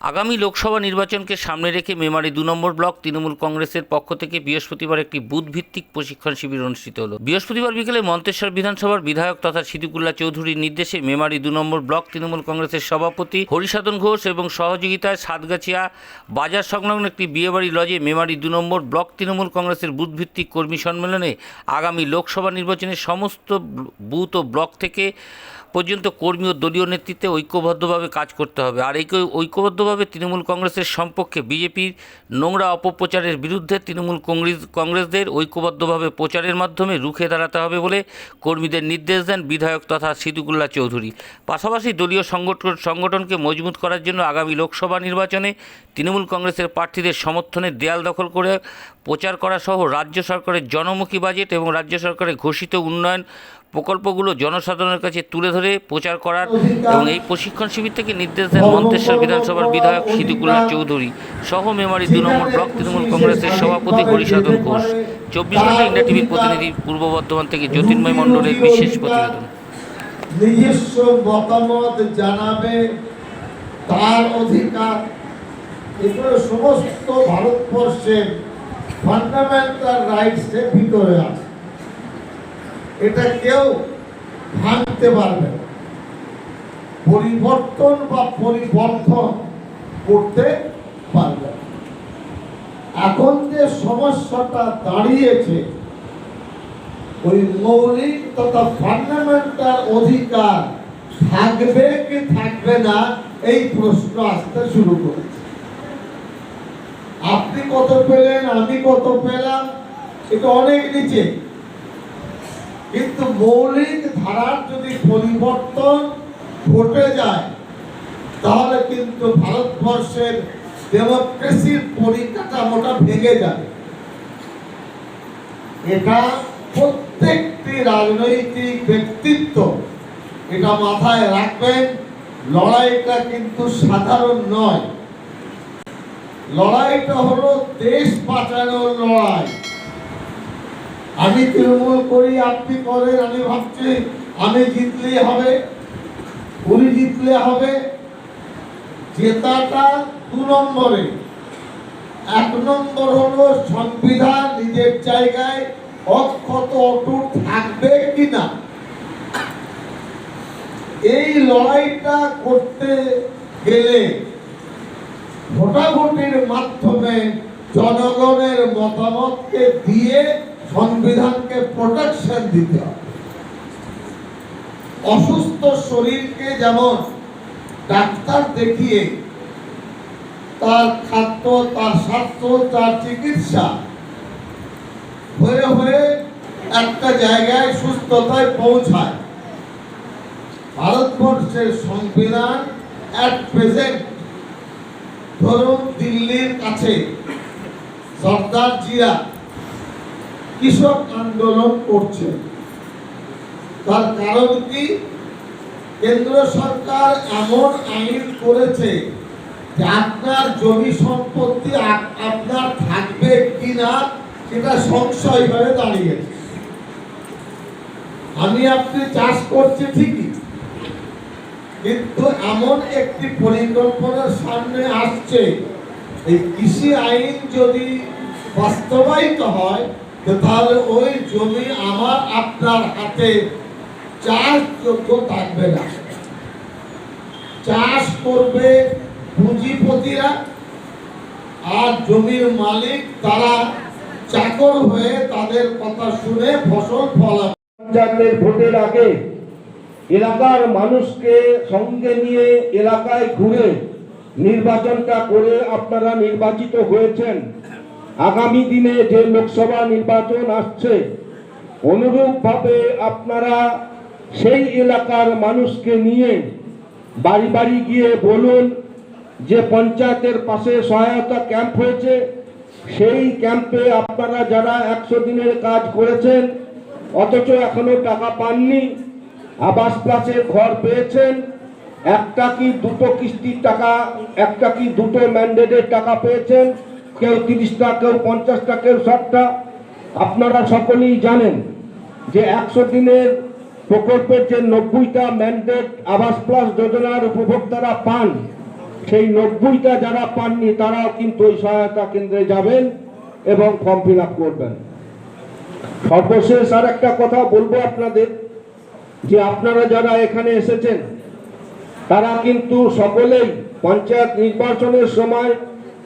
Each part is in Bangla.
আগামী লোকসভা নির্বাচনকে সামনে রেখে মেমারি দু নম্বর ব্লক তৃণমূল কংগ্রেসের পক্ষ থেকে বৃহস্পতিবার একটি বুথ ভিত্তিক প্রশিক্ষণ শিবির অনুষ্ঠিত হলো। বৃহস্পতিবার বিকেলে মন্তেশ্বর বিধানসভার বিধায়ক তথা সিদ্দিকুল্লাহ চৌধুরীর নির্দেশে মেমারি দু নম্বর ব্লক তৃণমূল কংগ্রেসের সভাপতি হরিসাধন ঘোষ এবং সহযোগিতায় সাতগাছিয়া বাজার সংলগ্ন একটি বিয়েবাড়ি লজে মেমারি দু নম্বর ব্লক তৃণমূল কংগ্রেসের বুথ ভিত্তিক কর্মী সম্মেলনে আগামী লোকসভা নির্বাচনে সমস্ত বুথ ও ব্লক থেকে পর্যন্ত কর্মী ও দলীয় নেতৃত্বে ঐক্যবদ্ধভাবে কাজ করতে হবে। আর এই ঐক্যবদ্ধভাবে তৃণমূল কংগ্রেসের সম্পর্কে বিজেপির নোংরা অপপ্রচারের বিরুদ্ধে তৃণমূল কংগ্রেস কংগ্রেসদের ঐক্যবদ্ধভাবে প্রচারের মাধ্যমে রুখে দাঁড়াতে হবে বলে কর্মীদের নির্দেশ দেন বিধায়ক তথা সিদ্দিকুল্লাহ চৌধুরী। পাশাপাশি দলীয় সংগঠন সংগঠনকে মজবুত করার জন্য আগামী লোকসভা নির্বাচনে তৃণমূল কংগ্রেসের প্রার্থীদের সমর্থনে দেয়াল দখল করে প্রচার করা সহ রাজ্য সরকারের জনমুখী বাজেট এবং রাজ্য সরকারের ঘোষিত উন্নয়ন প্রকল্পগুলো জনসাধারণের কাছে তুলে ধরে প্রচার করার এবং এই প্রশিক্ষণ শিবির থেকে নির্দেশ দেন মন্তেশ্বর বিধানসভার বিধায়ক সিদ্দিকুল্লাহ চৌধুরী সহ মেমারি দু নম্বর ব্লক তৃণমূল কংগ্রেসের সভাপতি হরিসাধন ঘোষ চব্বিশ ঘণ্টা ইন্ডিয়া টিভির প্রতিনিধি পূর্ব বর্ধমান থেকে জ্যোতির্ময় মণ্ডলের বিশেষ প্রতিবেদন। নিজস্ব মতামত জানাবে তার অধিকার। এগুলো সমস্ত ভারতবর্ষের ফান্ডামেন্টাল রাইটসের ভিতরে আছে। এটা কেউ ভাঙতে পারবে পরিবর্তন বা পরিবর্ধন করতে পারবে এখন যে সমস্যাটা দাঁড়িয়েছে, ওই মৌলিক তথা ফান্ডামেন্টাল অধিকার থাকবে কি থাকবে না, এই প্রশ্ন আসতে শুরু করেছে। আপনি কত পেলেন, আমি কত পেলাম, এটা অনেক নিচে। কিন্তু মৌলিক ধারার যদি পরিবর্তন ঘটে যায়, তাহলে কিন্তু ভারতবর্ষের ডেমোক্রেসির পরিকাঠামোটা ভেঙে যাবে। এটা প্রত্যেকটি রাজনৈতিক ব্যক্তিত্ব এটা মাথায় রাখবেন, লড়াইটা কিন্তু সাধারণ নয়। লড়াইটা হলো দেশ বাঁচানোর লড়াই। আমি তৃণমূল করি, আপনি করেন, আমি ভাবছি আমি জিতলে হবে, উনি জিতলে হবে। জেতাটা দু নম্বরে। এক নম্বর হলো সংবিধান নিজের জায়গায় অক্ষত অটুট থাকবে কিনা। এই লড়াইটা করতে গেলে ভোটাভুটির মাধ্যমে জনগণের মতামতকে দিয়ে সংবিধানকে প্রোটেকশন দিতে হবে। অসুস্থ শরীরকে যেমন ডাক্তার দেখিয়ে তার খাদ্য, তার স্বাস্থ্য, তার চিকিৎসা, হয়ে হয়ে একটা জায়গায় সুস্থতায় পৌঁছায়। ভারতবর্ষের সংবিধান অ্যাট প্রেজেন্ট ধরুন দিল্লির কাছে সর্দার জিয়া কৃষক আন্দোলন করছে। তার কারণ কি? কেন্দ্র সরকার এমন আইন করেছে যে আপনার জমি সম্পত্তি আপনার থাকবে কিনা সেটা সংশয় হয়ে দাঁড়িয়েছে। আমি আপনি চাষ করছি ঠিকই, কিন্তু এমন একটি পরিকল্পনার সামনে আসছে। এই কৃষি আইন যদি বাস্তবায়িত হয় তাহলে ওই জমি আমার আপনার হাতে। চাষযোগ্য থাকবে না। চাষ করবে পুঁজিপতিরা আর জমির মালিক তারা চাকর হয়ে তাদের কথা শুনে ফসল ফলাবে। ভোটের আগে এলাকার মানুষকে সঙ্গে নিয়ে এলাকায় ঘুরে নির্বাচনটা করে আপনারা নির্বাচিত হয়েছেন। আগামী দিনে যে লোকসভা নির্বাচন আসছে, অনুরূপভাবে আপনারা সেই এলাকার মানুষকে নিয়ে বাড়ি বাড়ি গিয়ে বলুন যে পঞ্চায়েতের পাশে সহায়তা ক্যাম্প হয়েছে। সেই ক্যাম্পে আপনারা যারা একশো দিনের কাজ করেছেন, অথচ এখনও টাকা পাননি, আবাস প্লাসের ঘর পেয়েছেন, একটা কি দুটো কিস্তির টাকা, একটা কি দুটো ম্যান্ডেটের টাকা পেয়েছেন কেউ তিরিশটা, কেউ পঞ্চাশটা, কেউ ষাটটা। আপনারা সকলেই জানেন যে একশো দিনের প্রকল্পের যে নব্বইটা ম্যান্ডেট আবাস প্লাস যোজনার উপভোক্তারা পান, সেই নব্বইটা যারা পাননি, তারাও কিন্তু ওই সহায়তা কেন্দ্রে যাবেন এবং ফর্ম ফিল করবেন। সর্বশেষ আর একটা কথা বলব আপনাদের, যে আপনারা যারা এখানে এসেছেন, তারা কিন্তু সকলেই পঞ্চায়েত নির্বাচনের সময়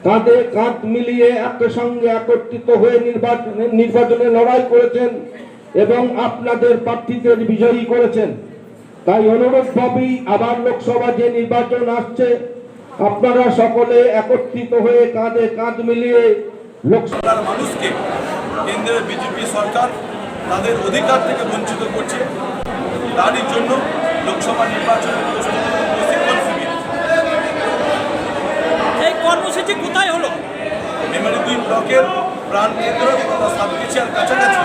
কাঁধে কাঁধ মিলিয়ে একটা সঙ্গে একত্রিত হয়ে নির্বাচন, নির্বাচনে লড়াই করেছেন এবং আপনাদের প্রার্থীদের বিজয়ী করেছেন। তাই অনুরূপভাবেই আবার লোকসভা যে নির্বাচন আসছে, আপনারা সকলে একত্রিত হয়ে কাঁধে কাঁধ মিলিয়ে লোকসভার মানুষকে কেন্দ্রের বিজেপি সরকার তাদের অধিকার থেকে বঞ্চিত করছে। তারই জন্য লোকসভা নির্বাচনের প্রস্তুতি এবং প্রশিক্ষণ শিবির এই কর্মসূচি কোথায় হলো মেমারি দুই ব্লকের প্রাণ কেন্দ্র তথা সাতকিছিয়ার কাছাকাছি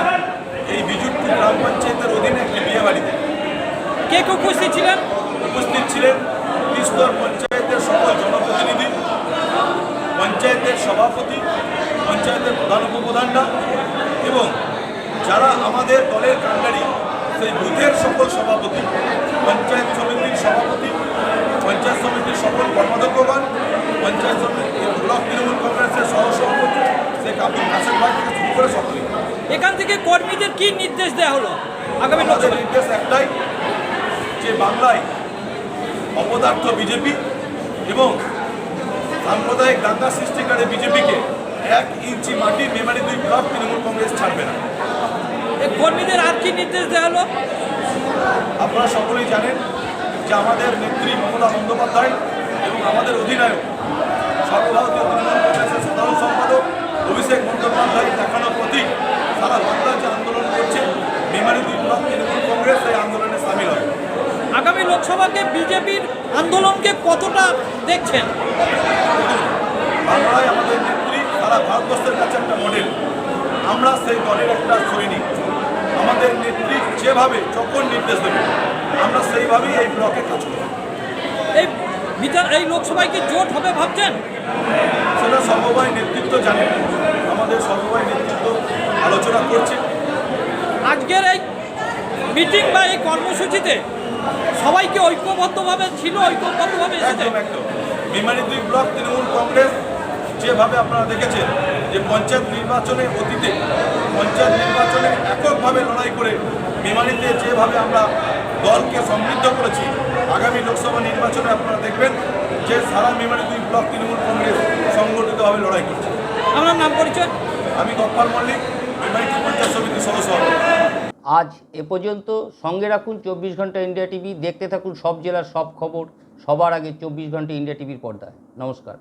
এই বিযুক্তি গ্রাম পঞ্চায়েতের অধীনে একটি বিয়ে বাড়িতে। কে কে উপস্থিত ছিলেন? উপস্থিত ছিলেন ত্রিস্তর পঞ্চায়েতের সকল জনপ্রতিনিধি পঞ্চায়েতের সভাপতি পঞ্চায়েতের প্রধান উপপ্রধানরা এবং যারা আমাদের দলের কাণ্ডারি সেই বুথের সকল সভাপতি পঞ্চায়েত সমিতির সভাপতি পঞ্চায়েত সমিতির সকল কর্মাধ্যক্ষগণ পঞ্চায়েত সমিতি ব্লক তৃণমূল কংগ্রেসের সহসভাপতি শেখ আব্দুল কাসেম ভাই থেকে শুরু করে সকলে এখান থেকে কর্মীদের কি নির্দেশ দেওয়া হলো আগামী লোকসভা নির্দেশ একটাই যে বাংলায় অপদার্থ বিজেপি এবং সাম্প্রদায়িক দাঙ্গা সৃষ্টিকারী বিজেপিকে এক ইঞ্চি মাটি মেমারি দুই ব্লক তৃণমূল কংগ্রেস ছাড়বে না। এই কর্মীদের আর কি নির্দেশ দেওয়া হলো? আপনারা সকলেই জানেন যে আমাদের নেত্রী মমতা বন্দ্যোপাধ্যায় এবং আমাদের অধিনায়ক সর্বভারতীয় তৃণমূল কংগ্রেসের সাধারণ অভিষেক বন্দ্যোপাধ্যায় দেখানো প্রতীক। সারা বাংলা যে আন্দোলন করছে মেমারি দুই ব্লক তৃণমূল কংগ্রেস এই আন্দোলনে সামিল হবে। আগামী লোকসভাকে বিজেপির আন্দোলনকে কতটা দেখছেন? বাংলায় আমাদের নেত্রী সারা ভারতবর্ষের কাছে একটা মডেল আমরা সেই দলের একটা সৈনিক আমাদের নেত্রী যেভাবে যখন নির্দেশ দেবে আমরা সেইভাবেই এই ব্লকে কাজ করব। এই বিধান এই লোকসভায় কি জোট হবে ভাবছেন? সেটা সর্বভাই নেতৃত্ব জানে। আমাদের সর্বভাই নেতৃত্ব আলোচনা করছে। আজকের এই মিটিং বা এই কর্মসূচিতে সবাইকে ঐক্যবদ্ধভাবে ছিল ঐক্যবদ্ধভাবে এসেছে? একদম একদম। বিমানী দুই ব্লক তৃণমূল কংগ্রেস যেভাবে আপনারা দেখেছেন যে পঞ্চায়েত নির্বাচনে অতীতে পঞ্চায়েত নির্বাচনে এককভাবে লড়াই করে বিমানীতে যেভাবে আমরা দলকে সমৃদ্ধ করেছি আগামী লোকসভা নির্বাচনে আপনারা দেখবেন যে সারা মেমারি দুই ব্লক তৃণমূল কংগ্রেস সংগঠিতভাবে লড়াই করছে। আপনার নাম পরিচয়? আমি গপ্পাল মল্লিক মেমারি পঞ্চায়েত সমিতির সদস্য। আজ এ পর্যন্ত সঙ্গে রাখুন চব্বিশ ঘণ্টা ইন্ডিয়া টিভি দেখতে থাকুন সব জেলার সব খবর সবার আগে চব্বিশ ঘণ্টা ইন্ডিয়া টিভির পর্দায়। নমস্কার।